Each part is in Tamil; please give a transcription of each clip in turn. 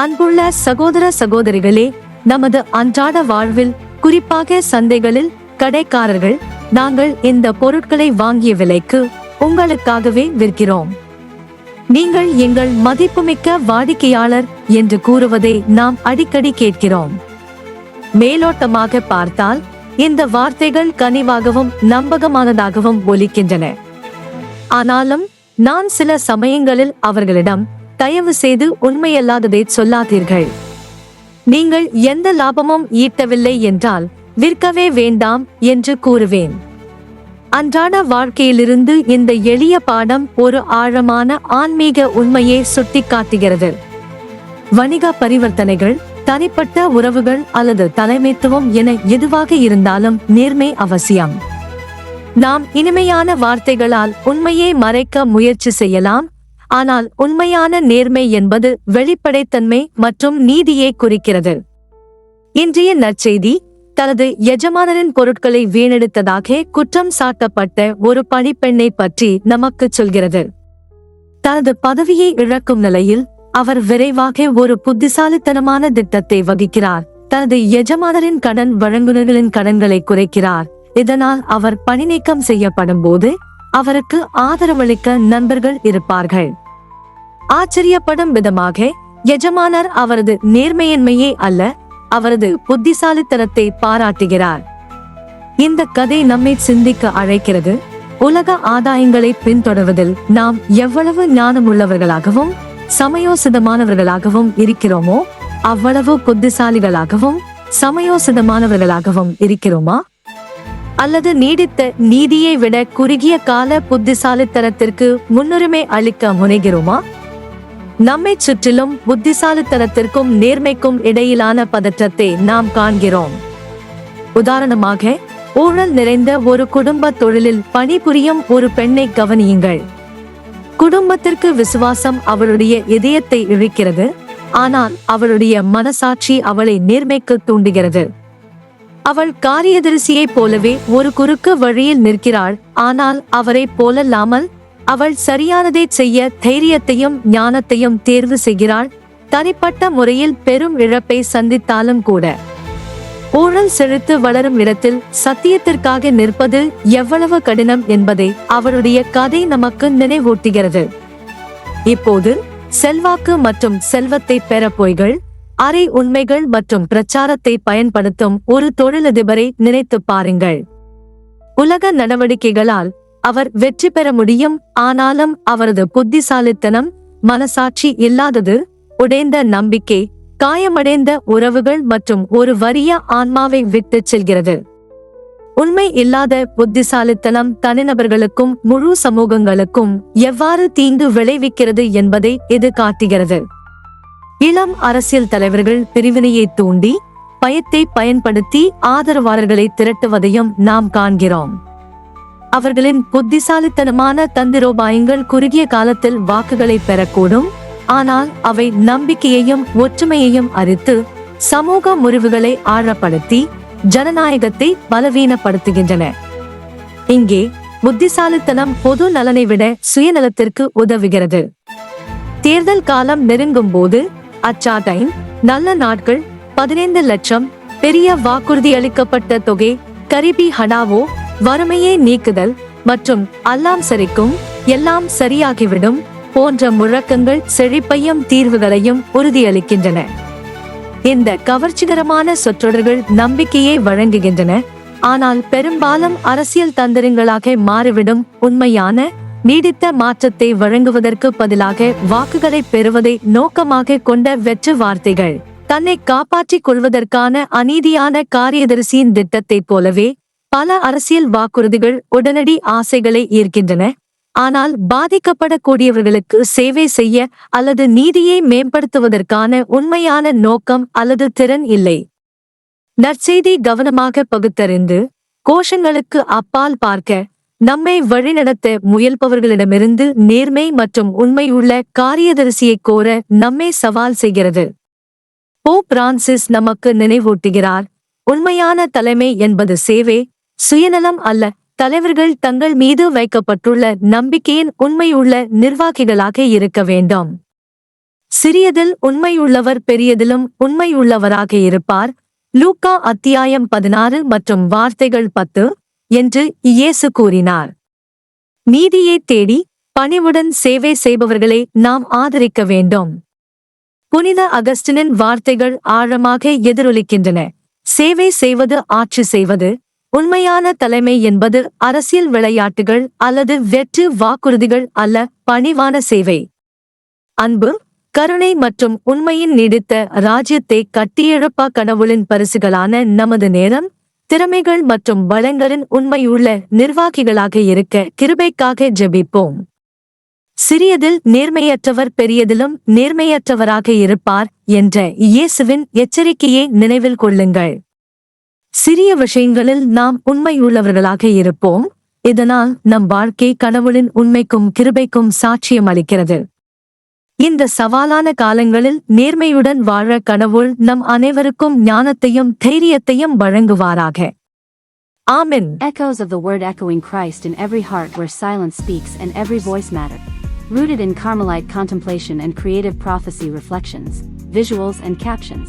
அன்புள்ள சகோதர சகோதரிகளே நமது அன்றாட வாழ்வில் குறிப்பாக சந்தைகளில் கடைக்காரர்கள் நாங்கள் இந்த பொருட்களை வாங்கிய விலைக்கு உங்களுக்காகவே விற்கிறோம். நீங்கள் எங்கள் மதிப்புமிக்க வாடிக்கையாளர் என்று கூறுவதை நாம் அடிக்கடி கேட்கிறோம். மேலோட்டமாக பார்த்தால் இந்த வார்த்தைகள் கனிவாகவும் நம்பகமானதாகவும் ஒலிக்கின்றன. ஆனாலும் நான் சில சமயங்களில் அவர்களிடம் தயவு செய்து உண்மையல்லாததை சொல்லாதீர்கள். நீங்கள் எந்த லாபமும் ஈட்டவில்லை என்றால் விற்கவே வேண்டாம் என்று கூறுவேன். அன்றாட வாழ்க்கையிலிருந்து இந்த எளிய பாடம் ஒரு ஆழமான ஆன்மீக உண்மையை சுட்டிக்காட்டுகிறது. வணிக பரிவர்த்தனைகள் தனிப்பட்ட உறவுகள் அல்லது தலைமைத்துவம் என எதுவாக இருந்தாலும் நேர்மை அவசியம். நாம் இனிமையான வார்த்தைகளால் உண்மையை மறைக்க முயற்சி செய்யலாம் ஆனால் உண்மையான நேர்மை என்பது வெளிப்படைத்தன்மை மற்றும் நீதியை குறிக்கிறது. இன்றைய நற்செய்தி தனது எஜமானரின் பொருட்களை வீணெடுத்ததாக குற்றம் சாட்டப்பட்ட ஒரு பணிப்பெண்ணை பற்றி நமக்கு சொல்கிறது. தனது பதவியை இழக்கும் நிலையில் அவர் விரைவாக ஒரு புத்திசாலித்தனமான திட்டத்தை வகிக்கிறார். தனது எஜமானரின் கடன் வழங்குநர்களின் கடன்களை குறைக்கிறார். இதனால் அவர் பணி நீக்கம் செய்யப்படும் போது அவருக்கு ஆதரவளிக்க நண்பர்கள் இருப்பார்கள். ஆச்சரியப்படும் விதமாக எஜமானர் அவரது நேர்மையின்மையே அல்ல அவரது புத்திசாலித்தனத்தை பாராட்டுகிறார். இந்த கதை நம்மை சிந்திக்க அழைக்கிறது. உலக ஆதாயங்களை பின்தொடர்வதில் நாம் எவ்வளவு ஞானமுள்ளவர்களாகவும் சமயோசிதமானவர்களாகவும் இருக்கிறோமோ அவ்வளவு புத்திசாலிகளாகவும் சமயோசிதமானவர்களாகவும் இருக்கிறோமா? அல்லது நீடித்த நீதியை விட குறுகிய கால புத்திசாலித்தனத்திற்கு முன்னுரிமை அளிக்க முனைகிறோமா? நம்மை சுற்றிலும் புத்திசாலித்தனத்திற்கும் நேர்மைக்கும் இடையிலான பதற்றத்தை நாம் காண்கிறோம். உதாரணமாக ஊழல் நிறைந்த ஒரு குடும்ப தொழிலில் பணிபுரியும் ஒரு பெண்ணை கவனியுங்கள். குடும்பத்திற்கு விசுவாசம் அவளுடைய இதயத்தை இழுக்கிறது ஆனால் அவளுடைய மனசாட்சி அவளை நேர்மைக்கு தூண்டுகிறது. அவள் காரியதரிசியைப் போலவே ஒரு குறுக்கு வழியில் நிற்கிறாள். ஆனால் அவரைப் போலல்லாமல் அவள் சரியானதை செய்ய தைரியத்தையும் ஞானத்தையும் தேர்வு செய்கிறாள். தனிப்பட்ட முறையில் பெரும் இழப்பை சந்தித்தாலும் கூட. ஊழல் செழித்து வளரும் இடத்தில் சத்தியத்திற்காக நிற்பது எவ்வளவு கடினம் என்பதை அவருடைய கதை நமக்கு நினைவூட்டுகிறது. இப்போது செல்வாக்கு மற்றும் செல்வத்தை பெற பொய்கள். அரை உண்மைகள் மற்றும் பிரச்சாரத்தை பயன்படுத்தும் ஒரு தொழிலதிபரை நினைத்து பாருங்கள். உலக நடவடிக்கைகளால் அவர் வெற்றி பெற முடியும் ஆனாலும் அவரது புத்திசாலித்தனம் மனசாட்சி இல்லாதது உடைந்த நம்பிக்கை காயமடைந்த உறவுகள் மற்றும் ஒரு வறிய ஆன்மாவை விட்டுச் செல்கிறது. உண்மை இல்லாத புத்திசாலித்தனம் தனிநபர்களுக்கும் முழு சமூகங்களுக்கும் எவ்வாறு தீங்கு விளைவிக்கிறது என்பதை இது காட்டுகிறது. இளம் அரசியல் தலைவர்கள் பிரிவினையை தூண்டி பயத்தை பயன்படுத்தி ஆதரவாளர்களை திரட்டுவதையும் நாம் காண்கிறோம். அவர்களின் புத்திசாலித்தனமான தந்திரோபாயங்கள் குறுகிய காலத்தில் வாக்குகளை பெறக்கூடும் ஆனால் அவை நம்பிக்கையையும் ஒற்றுமையையும் அரித்து சமூக முறிவுகளை ஆழப்படுத்தி ஜனநாயகத்தை பலவீனப்படுத்துகின்றன. இங்கே புத்திசாலித்தனம் பொது நலனை விட சுயநலத்திற்கு உதவுகிறது. தேர்தல் காலம் நெருங்கும் போது அச்சாடைன் நல்ல நாட்கள் பதினைந்து லட்சம் பெரிய வாக்குறுதி அளிக்கப்பட்ட தொகை கரிபி ஹனாவோ வறுமையை நீக்குதல் மற்றும் அல்லாம் சரிக்கும் எல்லாம் சரியாகிவிடும் போன்ற முழக்கங்கள் செழிப்பையும் தீர்வுகளையும் உறுதியளிக்கின்றன. இந்த கவர்ச்சிகரமான சொற்றொடர்கள் நம்பிக்கையை வழங்குகின்றன. ஆனால் பெரும்பாலும் அரசியல் தந்திரங்களாக மாறிவிடும் உண்மையான நீடித்த மாற்றத்தை வழங்குவதற்கு பதிலாக வாக்குகளை பெறுவதை நோக்கமாக கொண்ட வெற்று வார்த்தைகள். தன்னை காப்பாற்றிக் கொள்வதற்கான அநீதியான காரியதரிசியின் திட்டத்தைப் போலவே பல அரசியல் வாக்குறுதிகள் உடனடி ஆசைகளை ஈர்க்கின்றன. ஆனால் பாதிக்கப்படக்கூடியவர்களுக்கு சேவை செய்ய அல்லது நீதியை மேம்படுத்துவதற்கான உண்மையான நோக்கம் அல்லது திறன் இல்லை. நற்செய்தி கவனமாக பகுத்தறிந்து கோஷங்களுக்கு அப்பால் பார்க்க நம்மை வழிநடத்த முயல்பவர்களிடமிருந்து நேர்மை மற்றும் உண்மையுள்ள காரியதரிசியை கோர நம்மை சவால் செய்கிறது. போ பிரான்சிஸ் நமக்கு நினைவூட்டுகிறார். உண்மையான தலைமை என்பது சேவை சுயநலம் அல்ல. தலைவர்கள் தங்கள் மீது வைக்கப்பட்டுள்ள நம்பிக்கையின் உண்மையுள்ள நிர்வாகிகளாக இருக்க வேண்டும். சிறியதில் உண்மையுள்ளவர் பெரியதிலும் உண்மையுள்ளவராக இருப்பார். லூக்கா அத்தியாயம் பதினாறு மற்றும் வார்த்தைகள் பத்து. என்று இயேசு கூறினார். நீதியை தேடி பணிவுடன் சேவை செய்பவர்களை நாம் ஆதரிக்க வேண்டும். புனித அகஸ்டினின் வார்த்தைகள் ஆழமாக எதிரொலிக்கின்றன. சேவை செய்வது ஆட்சி செய்வது உண்மையான தலைமை என்பது அரசியல் விளையாட்டுகள் அல்லது வெற்று வாக்குறுதிகள் அல்ல பணிவான சேவை. அன்பு கருணை மற்றும் உண்மையின் நீடித்த ராஜ்யத்தை கட்டியெழுப்பா கடவுளின் பரிசுகளான நமது நேரம் திறமைகள் மற்றும் வளங்களின் உண்மையுள்ள நிர்வாகிகளாக இருக்க கிருபைக்காக ஜெபிப்போம். சிறியதில் நேர்மையற்றவர் பெரியதிலும் நேர்மையற்றவராக இருப்பார் என்ற இயேசுவின் எச்சரிக்கையை நினைவில் கொள்ளுங்கள். சிறிய விஷயங்களில் நாம் உண்மையுள்ளவர்களாக இருப்போம். இதனால் நம் வாழ்க்கை கடவுளின் உண்மைக்கும் கிருபைக்கும் சாட்சியம் அளிக்கிறது. இந்த சவாலான காலங்களில் நேர்மையுடன் வாழ கடவுள் நம் அனைவருக்கும் ஞானத்தையும் தைரியத்தையும் வழங்குவாராக ஆமென் Echoes of the word echoing Christ in every heart where silence speaks and every voice matter. Rooted in Carmelite contemplation and creative prophecy reflections, visuals and captions.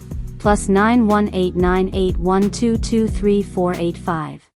plus 918981223485.